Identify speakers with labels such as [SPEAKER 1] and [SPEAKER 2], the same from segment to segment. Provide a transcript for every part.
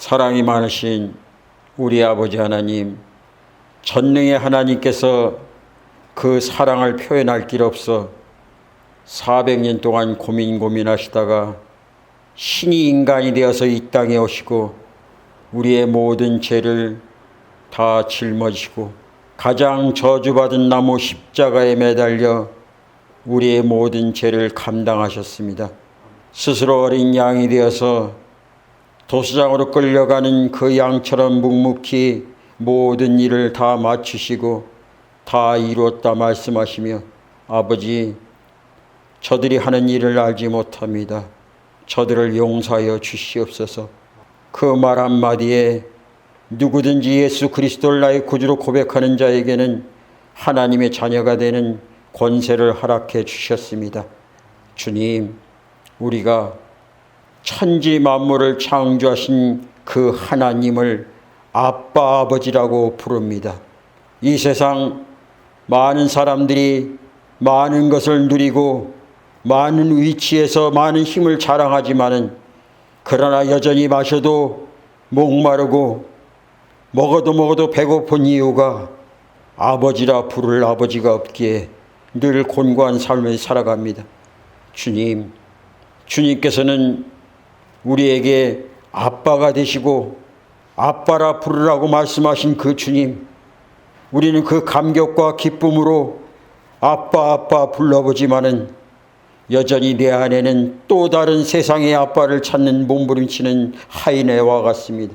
[SPEAKER 1] 사랑이 많으신 우리 아버지 하나님, 전능의 하나님께서 그 사랑을 표현할 길 없어 400년 동안 고민 고민하시다가 신이 인간이 되어서 이 땅에 오시고 우리의 모든 죄를 다 짊어지고 가장 저주받은 나무 십자가에 매달려 우리의 모든 죄를 감당하셨습니다. 스스로 어린 양이 되어서 도수장으로 끌려가는 그 양처럼 묵묵히 모든 일을 다 마치시고 다 이루었다 말씀하시며 아버지 저들이 하는 일을 알지 못합니다. 저들을 용서하여 주시옵소서. 그 말 한마디에 누구든지 예수 그리스도를 나의 구주로 고백하는 자에게는 하나님의 자녀가 되는 권세를 허락해 주셨습니다. 주님, 우리가 천지 만물을 창조하신 그 하나님을 아빠 아버지라고 부릅니다. 이 세상 많은 사람들이 많은 것을 누리고 많은 위치에서 많은 힘을 자랑하지만은 그러나 여전히 마셔도 목마르고 먹어도 먹어도 배고픈 이유가 아버지라 부를 아버지가 없기에 늘 곤고한 삶을 살아갑니다. 주님, 주님께서는 우리에게 아빠가 되시고 아빠라 부르라고 말씀하신 그 주님, 우리는 그 감격과 기쁨으로 아빠 아빠 불러보지만은 여전히 내 안에는 또 다른 세상의 아빠를 찾는 몸부림치는 하인애와 같습니다.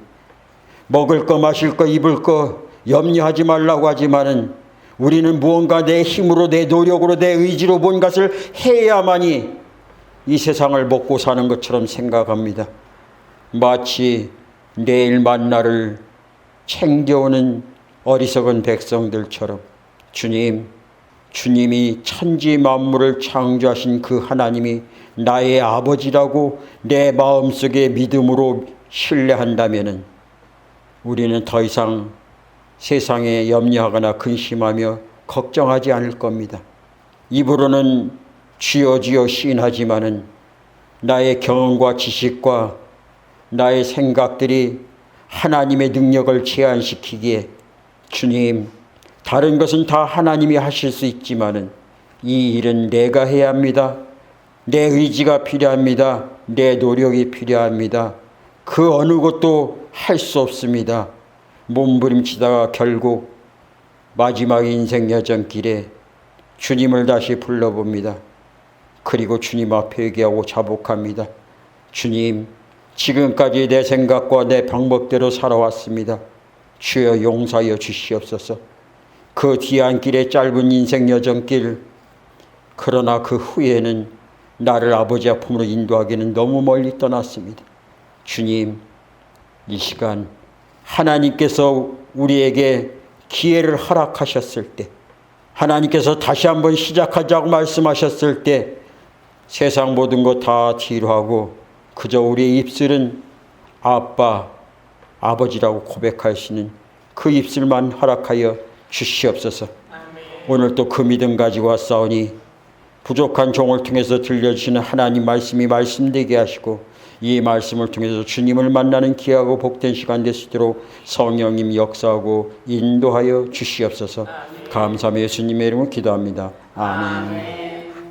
[SPEAKER 1] 먹을 거 마실 거 입을 거 염려하지 말라고 하지만은 우리는 무언가 내 힘으로 내 노력으로 내 의지로 뭔가를 해야만이 이 세상을 먹고 사는 것처럼 생각합니다. 마치 내일 만나를 챙겨오는 어리석은 백성들처럼 주님, 주님이 천지 만물을 창조하신 그 하나님이 나의 아버지라고 내 마음속에 믿음으로 신뢰한다면은 우리는 더 이상 세상에 염려하거나 근심하며 걱정하지 않을 겁니다. 입으로는 쥐어 쥐어 시인하지만은 나의 경험과 지식과 나의 생각들이 하나님의 능력을 제한시키기에 주님 다른 것은 다 하나님이 하실 수 있지만은 이 일은 내가 해야 합니다. 내 의지가 필요합니다. 내 노력이 필요합니다. 그 어느 것도 할 수 없습니다. 몸부림치다가 결국 마지막 인생 여정길에 주님을 다시 불러봅니다. 그리고 주님 앞에 회개하고 자복합니다. 주님, 지금까지 내 생각과 내 방법대로 살아왔습니다. 주여 용서하여 주시옵소서. 그 뒤안길의 짧은 인생 여정길, 그러나 그 후에는 나를 아버지 앞으로 인도하기는 너무 멀리 떠났습니다. 주님, 이 시간 하나님께서 우리에게 기회를 허락하셨을 때, 하나님께서 다시 한번 시작하자고 말씀하셨을 때, 세상 모든 것 다 뒤로 하고 그저 우리의 입술은 아빠, 아버지라고 고백할 수 있는 그 입술만 허락하여 주시옵소서. 오늘 또 그 믿음 가지고 왔사오니 부족한 종을 통해서 들려주시는 하나님 말씀이 말씀되게 하시고 이 말씀을 통해서 주님을 만나는 귀하고 복된 시간 될수 있도록 성령님 역사하고 인도하여 주시옵소서. 감사하며 예수님의 이름으로 기도합니다. 아멘.